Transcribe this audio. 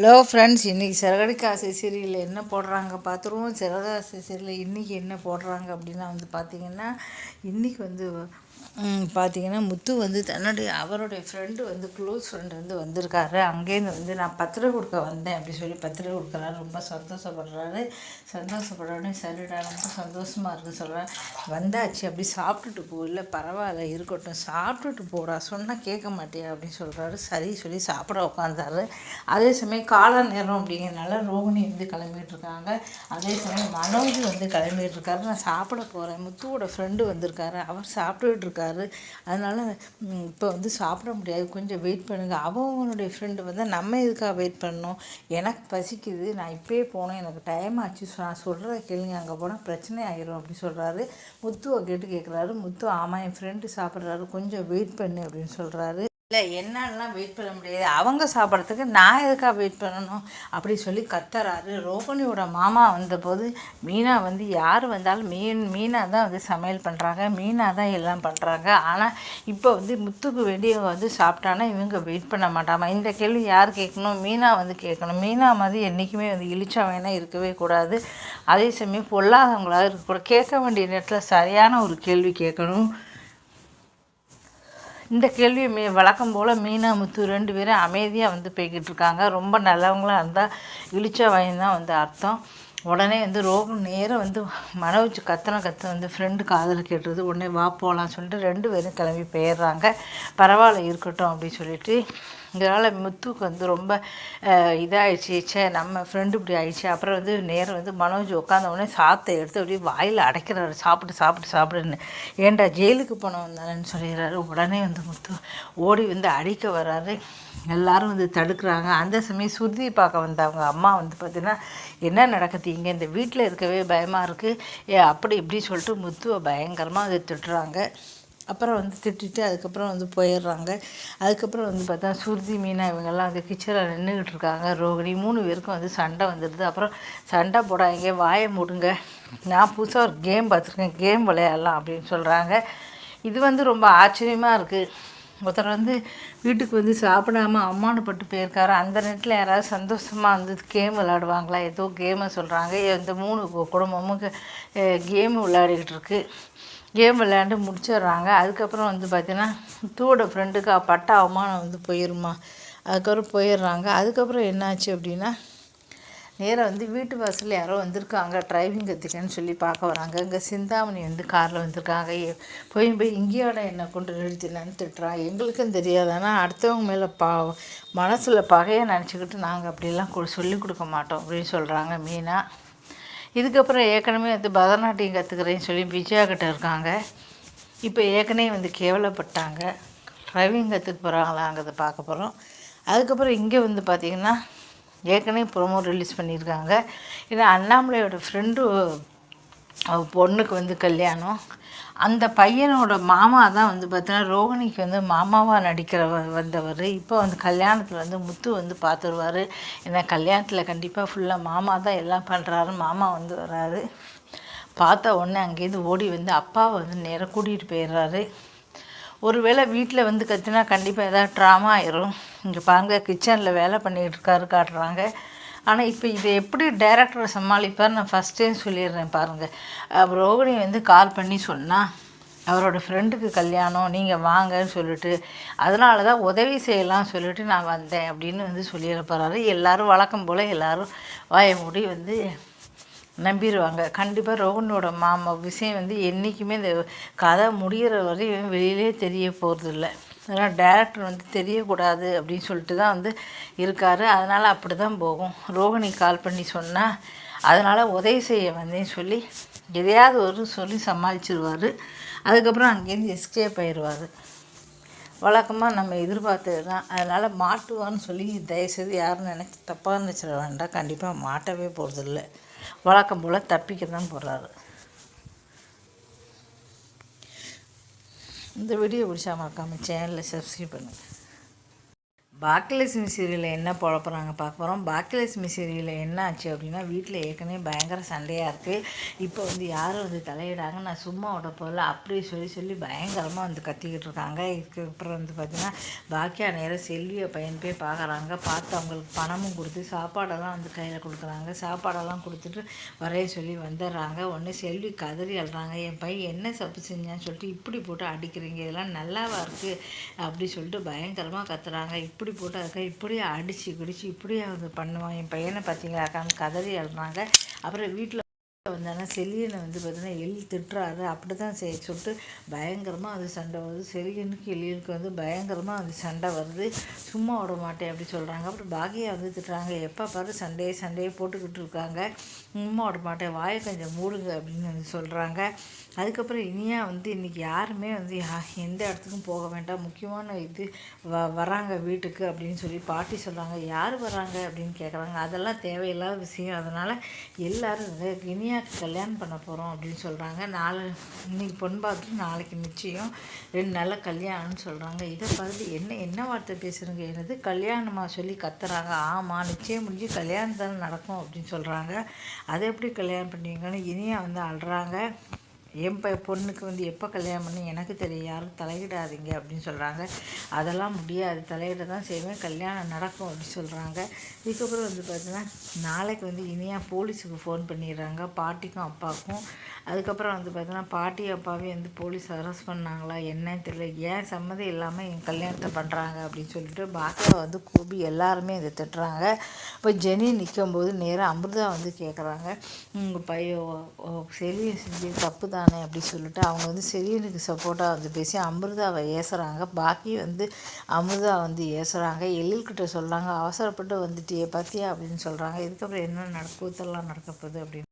Hello friends இன்றைக்கி சிறகடிக்காசை சீரியலில் என்ன போடுறாங்க பார்த்துருவோம். சிறக ஆசை சீரியலில் இன்றைக்கி என்ன போடுறாங்க அப்படின்னா வந்து பார்த்திங்கன்னா இன்றைக்கி வந்து பார்த்தீங்கன்னா முத்து வந்து தன்னுடைய அவருடைய ஃப்ரெண்டு வந்து க்ளோஸ் ஃப்ரெண்டு வந்து வந்திருக்காரு. அங்கேருந்து வந்து நான் பத்திரம் கொடுக்க வந்தேன் அப்படி சொல்லி பத்திரம் கொடுக்குறாரு. ரொம்ப சந்தோஷப்படுறாரு. சந்தோஷப்படுறோடனே சரிடா ரொம்ப சந்தோஷமாக இருக்குன்னு சொல்கிறேன் வந்தாச்சு அப்படி சாப்பிட்டுட்டு போ இல்லை பரவாயில்ல இருக்கட்டும் சாப்பிட்டுட்டு போடா சொன்னால் கேட்க மாட்டியா அப்படின்னு சொல்கிறாரு சரி சொல்லி சாப்பிட உட்காந்தாரு அதே சமயம் கால நேரம் அப்படிங்கிறனால ரோகிணி வந்து கிளம்பிட்டு இருக்காங்க. அதே சமயம் மனோஜ் வந்து கிளம்பிட்டு இருக்காரு. நான் சாப்பிட போகிறேன் முத்துவோட ஃப்ரெண்டு வந்திருக்காரு. அவர் சாப்பிட்டுட்டு இருக்காரு. அதனால் இப்போ வந்து சாப்பிட முடியாது. கொஞ்சம் வெயிட் பண்ணுங்கள் அவங்களுடைய ஃப்ரெண்டு வந்து நம்ம எதுக்காக வெயிட் பண்ணணும்? எனக்கு பசிக்குது. நான் இப்பயே போனேன். எனக்கு டைம் ஆச்சு. சொ- நான் சொல்கிறத கேளுங்க. அங்கே போனால் பிரச்சனை ஆயிரும் அப்படின்னு சொல்கிறாரு முத்துவை கேட்டு கேட்குறாரு முத்து ஆமாம் என் ஃப்ரெண்டு சாப்பிட்றாரு. கொஞ்சம் வெயிட் பண்ணு அப்படின்னு சொல்கிறாரு இல்லை என்னாலலாம் வெயிட் பண்ண முடியாது. அவங்க சாப்பிட்றதுக்கு நான் எதுக்காக வெயிட் பண்ணணும்? அப்படி சொல்லி கத்துறாரு. ரோகிணியோட மாமா வந்தபோது மீனா வந்து யார் வந்தாலும் மீன் மீனாக தான் வந்து சமையல் பண்ணுறாங்க மீனா தான் எல்லாம் பண்ணுறாங்க ஆனால் இப்போ வந்து முத்துக்கு வேண்டியவங்க வந்து சாப்பிட்டானா இவங்க வெயிட் பண்ண மாட்டாமா? இந்த கேள்வி யார் கேட்கணும்? மீனா வந்து கேட்கணும். மீனா மாதிரி என்றைக்குமே வந்து இழிச்சா வேணால் இருக்கவே கூடாது. அதே சமயம் பொல்லாதவங்களாக இருக்கக்கூடாது. கேட்க வேண்டிய நேரத்தில் சரியான ஒரு கேள்வி கேட்கணும். இந்த கேள்வி மீ வழக்கம் போல் மீனா முத்து ரெண்டு பேரும் அமைதியாக வந்து போய்கிட்டு இருக்காங்க. ரொம்ப நல்லவங்களாக இருந்தால் இழிச்ச வயந்தான் வந்து அர்த்தம். உடனே வந்து ரோகம் நேராக வந்து மனோஜ் கத்தனை கத்த வந்து ஃப்ரெண்டு காதில் கேட்டுருது. உடனே வா போகலான்னு சொல்லிட்டு ரெண்டு பேரும் கிளம்பி போயிடுறாங்க. பரவாயில்ல இருக்கட்டும் அப்படின்னு சொல்லிட்டு. இதனால் முத்துக்கு வந்து ரொம்ப இதாகிடுச்சு ச்சே நம்ம ஃப்ரெண்டு இப்படி ஆயிடுச்சு. அப்புறம் வந்து நேரம் வந்து மனோஜ் உட்காந்த உடனே சாத்தை எடுத்து அப்படியே வாயில் அடைக்கிறாரு. சாப்பிட்டு சாப்பிட்டு சாப்பிடுன்னு. ஏன்டா ஜெயிலுக்கு போனவன் தானேன்னு சொல்லிடுறாரு. உடனே வந்து முத்து ஓடி வந்து அடிக்க வர்றாரு. எல்லாரும் வந்து தடுக்கிறாங்க. அந்த சமயம் சுருதி பார்க்க வந்தவங்க அம்மா வந்து பார்த்தீங்கன்னா என்ன நடக்குது இங்கே இந்த வீட்டில் இருக்கவே பயமாக இருக்குது ஏ அப்படி இப்படி சொல்லிட்டு முத்துவை பயங்கரமாக அதை திட்டுறாங்க. அப்புறம் வந்து திட்டிட்டு அதுக்கப்புறம் வந்து போயிடுறாங்க. அதுக்கப்புறம் வந்து பார்த்தா சுருதி மீனா இவங்கெல்லாம் வந்து கிச்சனில் நின்றுக்கிட்டு இருக்காங்க. ரோகிணி மூணு பேருக்கும் வந்து சண்டை வந்துடுது. அப்புறம் சண்டை போடாதீங்க. வாயை மூடுங்க. நான் புதுசாக ஒரு கேம் பார்த்துருக்கேன். கேம் விளையாடலாம் அப்படின்னு சொல்கிறாங்க இது வந்து ரொம்ப ஆச்சரியமாக இருக்குது ஒருத்தர் வந்து வீட்டுக்கு வந்து சாப்பிடாம பட்டு போயிருக்காரு. அந்த நேரத்தில் யாராவது சந்தோஷமாக வந்து கேம் விளாடுவாங்களா ஏதோ கேமை சொல்கிறாங்க இந்த மூணு குடும்பமும் கேம் விளையாடிக்கிட்டு இருக்குது கேம் விளையாண்டு முடிச்சிடுறாங்க. அதுக்கப்புறம் வந்து பார்த்தீங்கன்னா தூட ஃப்ரெண்டுக்கு பட்ட அவமானம் வந்து போயிருமா? அதுக்கப்புறம் போயிடுறாங்க. அதுக்கப்புறம் என்னாச்சு அப்படின்னா நேராக வந்து வீட்டு வாசலில் யாரோ வந்திருக்காங்க டிரைவிங் கற்றுக்கன்னு சொல்லி பார்க்க வராங்க. இங்கே சிந்தாமணி வந்து காரில் வந்திருக்காங்க. போய் போய் இங்கேயோட என்னை கொண்டு நிறுத்தினு திட்டுறான் எங்களுக்கும் தெரியாது. ஆனால் அடுத்தவங்க மேலே பா மனசில் பகையை நினச்சிக்கிட்டு நாங்கள் அப்படிலாம் கொடு சொல்லி கொடுக்க மாட்டோம் அப்படின்னு சொல்கிறாங்க மீனா. இதுக்கப்புறம் ஏற்கனவே வந்து பரதநாட்டியம் கற்றுக்கிறேன்னு சொல்லி விஜயா கிட்ட இருக்காங்க. இப்போ ஏற்கனவே வந்து கேவலப்பட்டாங்க. டிரைவிங் கற்றுக்க போகிறாங்களாங்கிறத பார்க்க போகிறோம் அதுக்கப்புறம் இங்கே வந்து பார்த்திங்கன்னா ஏற்கனவே ப்ரோமோ ரிலீஸ் பண்ணியிருக்காங்க. இது அண்ணாமலையோட ஃப்ரெண்டு அவ பொண்ணுக்கு வந்து கல்யாணம். அந்த பையனோட மாமா தான் வந்து பார்த்தீங்கன்னா ரோகிணிக்கு வந்து மாமாவாக நடிக்கிற வந்தவர். இப்போ வந்து கல்யாணத்தில் வந்து முத்து வந்து பார்த்துருவாரு ஏன்னா கல்யாணத்தில் கண்டிப்பாக ஃபுல்லாக மாமா தான் எல்லாம் பண்ணுறாரு மாமா வந்து வராரு. பார்த்த உடனே அங்கேருந்து ஓடி வந்து அப்பாவை வந்து நேராக கூட்டிகிட்டு போயிடுறாரு. ஒருவேளை வீட்டில் வந்து கத்தினா கண்டிப்பாக ஏதாவது ட்ராமா ஆயிரும். இங்கே பாருங்க கிச்சனில் வேலை பண்ணிகிட்டு இருக்காரு காட்டுறாங்க. ஆனால் இப்போ இதை எப்படி டைரக்டரை சமாளிப்பார் நான் ஃபஸ்ட்டே சொல்லிடுறேன் பாருங்கள் ரோகிணி வந்து கால் பண்ணி சொன்னால் அவரோட ஃப்ரெண்டுக்கு கல்யாணம் நீங்கள் வாங்கன்னு சொல்லிட்டு அதனால தான் உதவி செய்யலாம் சொல்லிட்டு நான் வந்தேன் அப்படின்னு வந்து சொல்லிட போகிறாரு எல்லாரும் வழக்கம் போல் எல்லோரும் வாய மூடி வந்து நம்பிடுவாங்க. கண்டிப்பாக ரோகனோட மாமா விஷயம் வந்து என்றைக்குமே இந்த கதை முடிகிற வரையும் வெளியிலே தெரிய போகிறதில்ல அதனால் டேரக்டர் வந்து தெரியக்கூடாது அப்படின்னு சொல்லிட்டு தான் வந்து இருக்கார். அதனால் அப்படி தான் போகும். ரோகிணி கால் பண்ணி சொன்னால் அதனால் உதவி செய்ய வந்தேன்னு சொல்லி எதையாவது ஒரு சொல்லி சமாளிச்சிருவார். அதுக்கப்புறம் அங்கேருந்து எஸ்கேப் ஆயிடுவார் வழக்கமாக நம்ம எதிர்பார்த்தது தான் அதனால் மாட்டுவான்னு சொல்லி தயவுசெய்து யாரும் நினைக்க தப்பாக நினச்சிட வேண்டாம். கண்டிப்பாக மாட்டவே போகிறதில்ல வழக்கம் போல் தப்பிக்க தான் போகிறாரு இந்த வீடியோ பிடிச்சா மறக்காமல் சேனலில் சப்ஸ்கிரைப் பண்ணுங்கள் பாக்கியலட்சுமி சீரியலில் என்ன போகிறப்போறாங்க பார்க்க போகிறோம் பாக்கியலட்சுமி சீரியலில் என்ன ஆச்சு அப்படின்னா வீட்டில் ஏற்கனவே பயங்கர சண்டையாக இருக்குது இப்போ வந்து யாரும் வந்து தலையிடாங்க நான் சும்மா விட போகல. அப்படி சொல்லி சொல்லி பயங்கரமாக வந்து கத்திக்கிட்டு இருக்காங்க. இதுக்கப்புறம் வந்து பார்த்திங்கன்னா பாக்கியா நேரம் செல்வியை பையன் போய் பார்க்குறாங்க பார்த்து அவங்களுக்கு பணமும் கொடுத்து சாப்பாடெல்லாம் வந்து கையில் கொடுக்குறாங்க. சாப்பாடெல்லாம் கொடுத்துட்டு வரைய சொல்லி வந்துடுறாங்க. ஒன்று செல்வி கதறி அழுறாங்க. என் பையன் என்ன தப்பு செஞ்சான்னு சொல்லிட்டு இப்படி போட்டு அடிக்கிறீங்க. இதெல்லாம் நல்லாவா இருக்குது அப்படி சொல்லிட்டு பயங்கரமாக கத்துறாங்க. இப்படி போட்டு அதுக்காக இப்படியே அடித்து கிடிச்சு இப்படியே வந்து பண்ணுவான். என் பையனை பார்த்தீங்களாக்கான்னு கதறி அழுறாங்க அப்புறம் வீட்டில் வந்தாங்கன்னா செலியனை வந்து பார்த்தீங்கன்னா எலி திட்டுறாரு. அப்படி தான் செய் சொல்லிட்டு பயங்கரமாக அது சண்டை வருது. செலியனுக்கு எலியனுக்கு வந்து பயங்கரமாக அது சண்டை வருது. சும்மா விட மாட்டேன் அப்படி சொல்கிறாங்க அப்புறம் பாகியா வந்து திட்டுறாங்க. எப்போ பாரு சண்டையே சண்டையே போட்டுக்கிட்டு இருக்காங்க. சும்மா விட மாட்டேன். வாயை கொஞ்சம் மூடுங்க அப்படின்னு வந்து சொல்கிறாங்க அதுக்கப்புறம் இனியா வந்து இன்றைக்கி யாருமே வந்து எந்த இடத்துக்கும் போக வேண்டாம். முக்கியமான இது வ வராங்க வீட்டுக்கு அப்படின்னு சொல்லி பாட்டி சொல்கிறாங்க யார் வராங்க அப்படின்னு கேட்குறாங்க அதெல்லாம் தேவையில்லாத விஷயம். அதனால் எல்லோரும் இனியா கல்யாணம் பண்ண போகிறோம் அப்படின்னு சொல்கிறாங்க நாலு இன்னைக்கு பொன் பார்த்துட்டு நாளைக்கு நிச்சயம் ரெண்டு நாளில் கல்யாணம்னு சொல்கிறாங்க இதை பார்த்து என்ன என்ன வார்த்தை பேசுகிறேங்க என்னது? கல்யாணமாக சொல்லி கத்துறாங்க. ஆமாம் நிச்சயம் முடிஞ்சு கல்யாணம் தானே நடக்கும் அப்படின்னு சொல்கிறாங்க அதை எப்படி கல்யாணம் பண்ணுவீங்கன்னு இனியா வந்து அழுறாங்க. என் ப பொண்ணுக்கு வந்து எப்போ கல்யாணம் பண்ணி எனக்கு தெரியும். யாரும் தலையிடாதீங்க அப்படின்னு சொல்கிறாங்க அதெல்லாம் முடியாது. தலையிட தான் செய்வேன். கல்யாணம் நடக்கும் அப்படின்னு சொல்கிறாங்க இதுக்கப்புறம் வந்து பார்த்தீங்கன்னா நாளைக்கு வந்து இனியாக போலீஸுக்கு ஃபோன் பண்ணிடுறாங்க. பாட்டிக்கும் அப்பாவுக்கும் அதுக்கப்புறம் வந்து பார்த்தீங்கன்னா பாட்டி அப்பாவே வந்து போலீஸ் அரெஸ்ட் பண்ணாங்களா என்னன்னு தெரியல. ஏன் சம்மதம் இல்லாமல் என் கல்யாணத்தை பண்ணுறாங்க அப்படின்னு சொல்லிட்டு பாக்கியா வந்து கூபி எல்லாருமே இதை திட்டுறாங்க. இப்போ ஜெனி நிற்கும்போது நேராக அமிர்தா வந்து கேட்குறாங்க உங்கள் பையன் செல்வியை செஞ்சு தப்பு தான். தானே அப்படி சொல்லிட்டு அவங்க வந்து செரியனுக்கு சப்போர்ட்டாக வந்து பேசி அமிர்தாவை ஏசுகிறாங்க பாக்கி வந்து அமிர்தா வந்து ஏசுகிறாங்க எழில்கிட்ட சொல்கிறாங்க அவசரப்பட்டு வந்துட்டியே பார்த்தியா அப்படின்னு சொல்கிறாங்க இதுக்கப்புறம் என்ன நடக்கூத்தெல்லாம் நடக்க போகுது அப்படின்னு.